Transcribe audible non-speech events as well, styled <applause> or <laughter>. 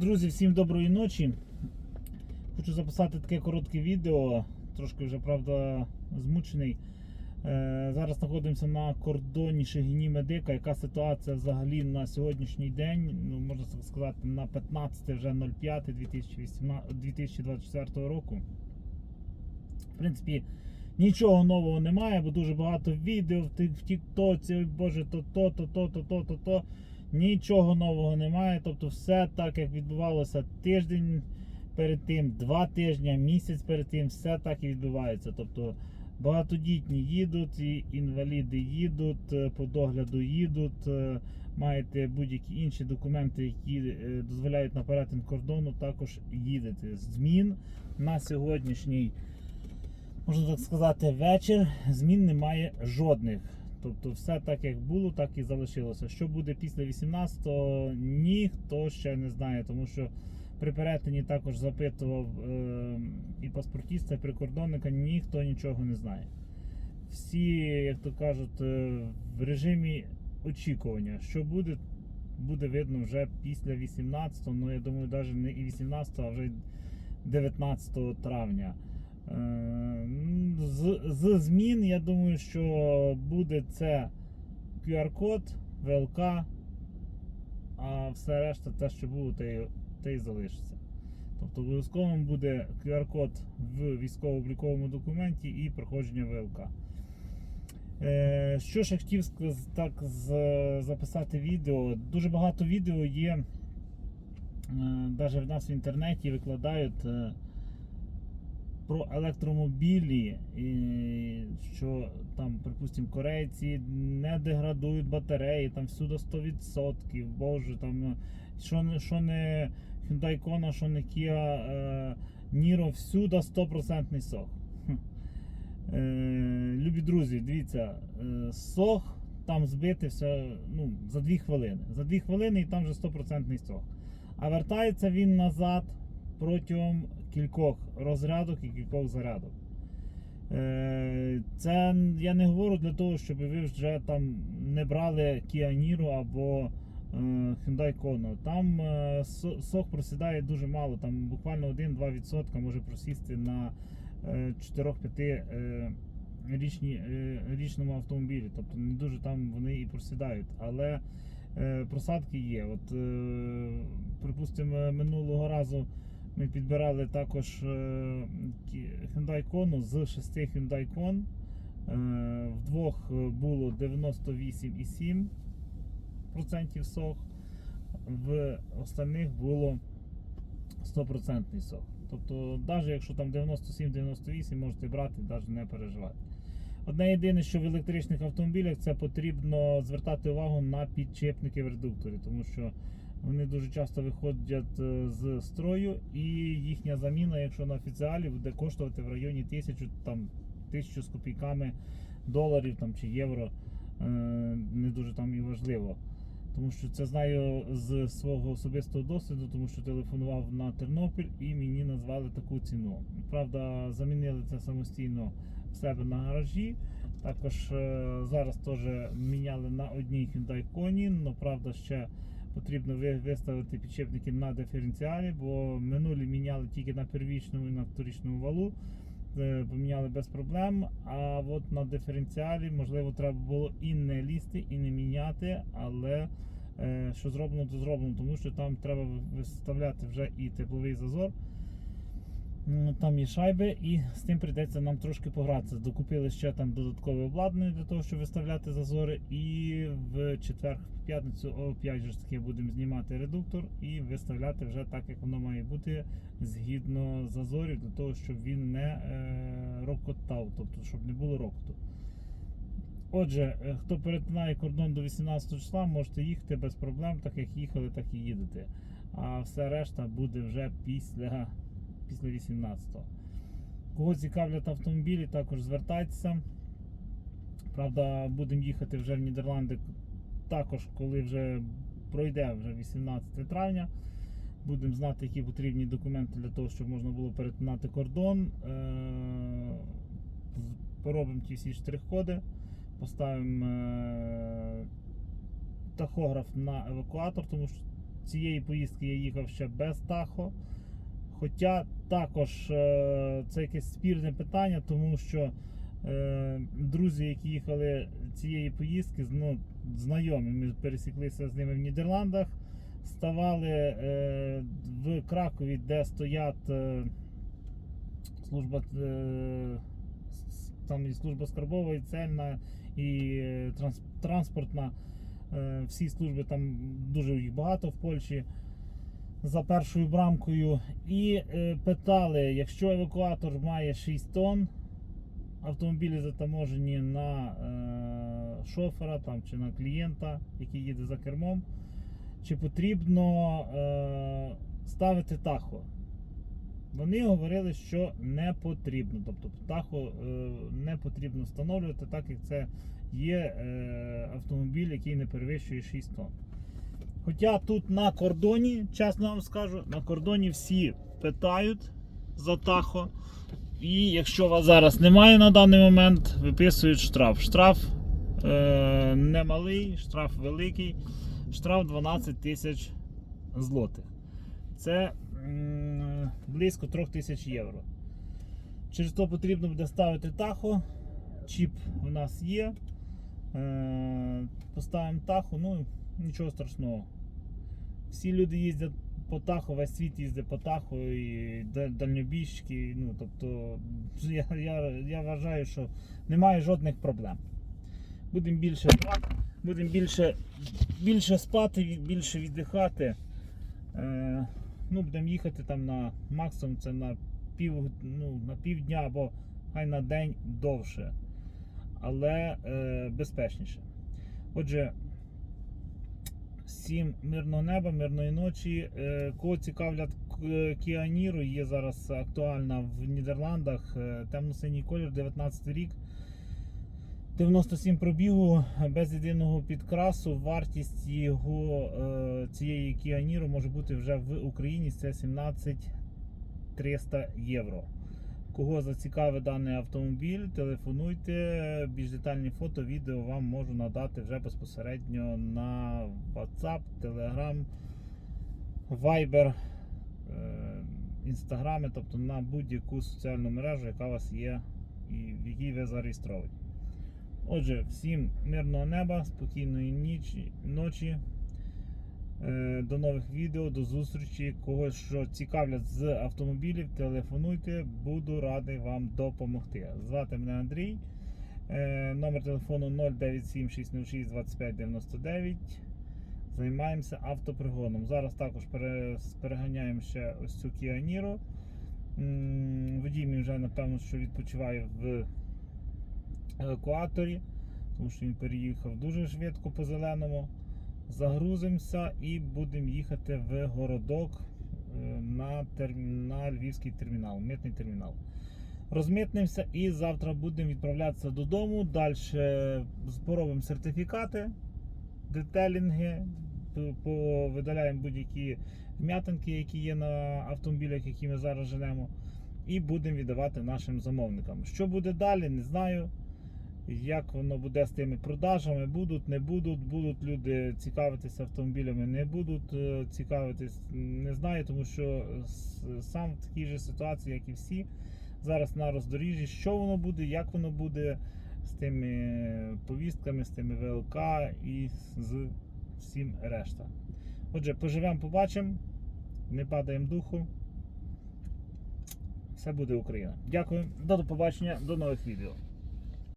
Друзі, всім доброї ночі. Хочу записати таке коротке відео. Трошки вже, правда, змучений. Е, зараз знаходимося на кордоні Шегині Медика. Яка ситуація взагалі на сьогоднішній день? Ну, можна сказати, на 15 вже 05 2024 року. В принципі, нічого нового немає, бо дуже багато відео в Тіктоці, ой Боже, то то, то, то, то, то, то, то. Нічого нового немає. Тобто все так, як відбувалося тиждень перед тим, два тижні, місяць перед тим, все так і відбувається. Тобто багатодітні їдуть, інваліди їдуть, е, по догляду їдуть, е, маєте будь-які інші документи, які е, дозволяють на перетин кордону, також їдете. Змін на сьогоднішній, можна так сказати, вечір. Змін немає жодних. Тобто все так, як було, так і залишилося. Що буде після 18-го, ніхто ще не знає, тому що при перетині також запитував е, і паспортіста, і прикордонника, ніхто нічого не знає. Всі, як то кажуть, е, в режимі очікування, що буде, буде видно вже після 18-го, ну я думаю, навіть не і 18-го, а вже й 19 травня. Е, З, з змін, я думаю, що буде це QR-код, ВЛК, а все решта, те, що було, те, те й залишиться. Тобто обов'язковим буде QR-код в військово-обліковому документі і проходження ВЛК. Е, що ж я хотів так з- записати відео. Дуже багато відео є, навіть в нас в інтернеті викладають. Про електромобілі, що там, припустимо, корейці не деградують батареї, там всюди 100%, боже, там що не, що не Hyundai Kona, що не Kia е, Niro, всюди 100% сох. Е, любі друзі, дивіться, е, сох там збити все ну, за 2 хвилини. За 2 хвилини і там вже 100% сох. А вертається він назад протягом кількох розрядок і кількох зарядок. Е, Це я не говорю для того, щоб ви вже там не брали Kia Niro або е, Hyundai Kona. Там е, сок просідає дуже мало, там буквально 1-2% може просісти на е, 4-5 е, річні, е, річному автомобілі. Тобто не дуже там вони і просідають. Але просадки є. От, припустимо, минулого разу ми підбирали також е, Hyundai Kona з 6 Hyundai Kona. Е, Вдвох е, було 98,7% сох, в остальних було 100% сох. Тобто, навіть якщо там 97-98, можете брати, навіть не переживати. Одне єдине, що в електричних автомобілях це потрібно звертати увагу на підчепники в редукторі, тому що вони дуже часто виходять е, з строю, і їхня заміна, якщо на офіціалі, буде коштувати в районі 1000, там, 1000 з копійками доларів там, чи євро. Е, Не дуже там і важливо. Тому що це знаю з свого особистого досвіду, тому що телефонував на Тернопіль і мені назвали таку ціну. Правда, замінили це самостійно в себе на гаражі. Також е, зараз теж міняли на одній Hyundai Kona, але правда ще потрібно виставити підшипники на диференціалі, бо минулі міняли тільки на первічному і на вторічному валу. Е, Поміняли без проблем. А от на диференціалі, можливо, треба було і не лізти, і не міняти, але е, що зроблено, то зроблено, тому що там треба виставляти вже і тепловий зазор. Там є шайби, і з тим прийдеться нам трошки погратися. Докупили ще там додаткове обладнання для того, щоб виставляти зазори. І в четвер, в п'ятницю, опять же таки будемо знімати редуктор і виставляти вже так, як воно має бути, згідно зазорів, для того, щоб він не е, рокотав, тобто щоб не було рокоту. Отже, е, хто перетинає кордон до 18 числа, можете їхати без проблем, так як їхали, так і їдете. А все решта буде вже після, після 18-го. Кого цікавлять автомобілі, також звертайтеся. Правда, будемо їхати вже в Нідерланди також, коли вже пройде вже 18 травня. Будемо знати, які потрібні документи для того, щоб можна було перетинати кордон. Е, Поробимо ті всі штрих-коди, поставимо е, тахограф на евакуатор, тому що цієї поїздки я їхав ще без Тахо. Хоча також е, це якесь спірне питання, тому що е, друзі, які їхали цієї поїздки, ну, знайомі, ми пересіклися з ними в Нідерландах, ставали е, в Кракові, де стоять служба. Там і служба скарбова, і цельна, і транспортна. Всі служби там дуже їх багато в Польщі за першою брамкою. І е, питали, якщо евакуатор має 6 тонн, автомобілі затаможені на е, шофера там, чи на клієнта, який їде за кермом, чи потрібно е, ставити тахо. Вони говорили, що не потрібно. Тобто птаху е, не потрібно встановлювати, так як це є е, автомобіль, який не перевищує 6 тонн. Хоча тут на кордоні, чесно вам скажу, на кордоні всі питають за тахо. І якщо вас зараз немає на даний момент, виписують штраф. Штраф е, не штраф великий, штраф 12 тисяч злотих. Це м, близько 3 тисяч євро. Через то потрібно буде ставити тахо. Чіп у нас є. Е, поставимо тахо, ну нічого страшного. Всі люди їздять по таху, весь світ їздить по таху і да- дальнобійщики. Ну, тобто, <laughs> я, я, я вважаю, що немає жодних проблем. Будемо більше будемо більше, більше спати, більше віддихати. Е, ну, будемо їхати там на максимум це на пів, ну, на півдня або хай на день довше, але е, безпечніше. Отже, всім мирного неба, мирної ночі. Е, кого цікавлять к- Kia Niro, є зараз актуальна в Нідерландах. Е, Темно-синій колір, 19 рік. 97 пробігу без єдиного підкрасу. Вартість його е, цієї Niro може бути вже в Україні. Це 17 300 євро. Кого зацікавить даний автомобіль, телефонуйте. Більш детальні фото, відео вам можу надати вже безпосередньо на WhatsApp, Telegram, Viber, Instagram, тобто на будь-яку соціальну мережу, яка у вас є і в якій ви зареєстровані. Отже, всім мирного неба, спокійної ніч- ночі. Е, До нових відео, до зустрічі. Когось, що цікавлять з автомобілів, телефонуйте, буду радий вам допомогти. Звати мене Андрій. Е, Номер телефону 097 606 25 99. Займаємося автопригоном. Зараз також переганяємо ще ось цю Niro. Водій мій вже напевно, що відпочиває в евакуаторі, тому що він переїхав дуже швидко по зеленому. Загрузимося і будемо їхати в городок е, на, тер... на львівський термінал, митний термінал. Розмитнимося і завтра будемо відправлятися додому. Далі поробимо сертифікати, детелінги, повидаляємо будь-які вм'ятинки, які є на автомобілях, які ми зараз женемо, і будемо віддавати нашим замовникам. Що буде далі, не знаю. Як воно буде з тими продажами, будуть, не будуть, будуть люди цікавитися автомобілями, не будуть е, цікавитись, не знаю, тому що сам в такій же ситуації, як і всі, зараз на роздоріжжі, що воно буде, як воно буде з тими повістками, з тими ВЛК і з всім решта. Отже, поживемо, побачимо, не падаємо духу. Все буде Україна. Дякую, до побачення, до нових відео.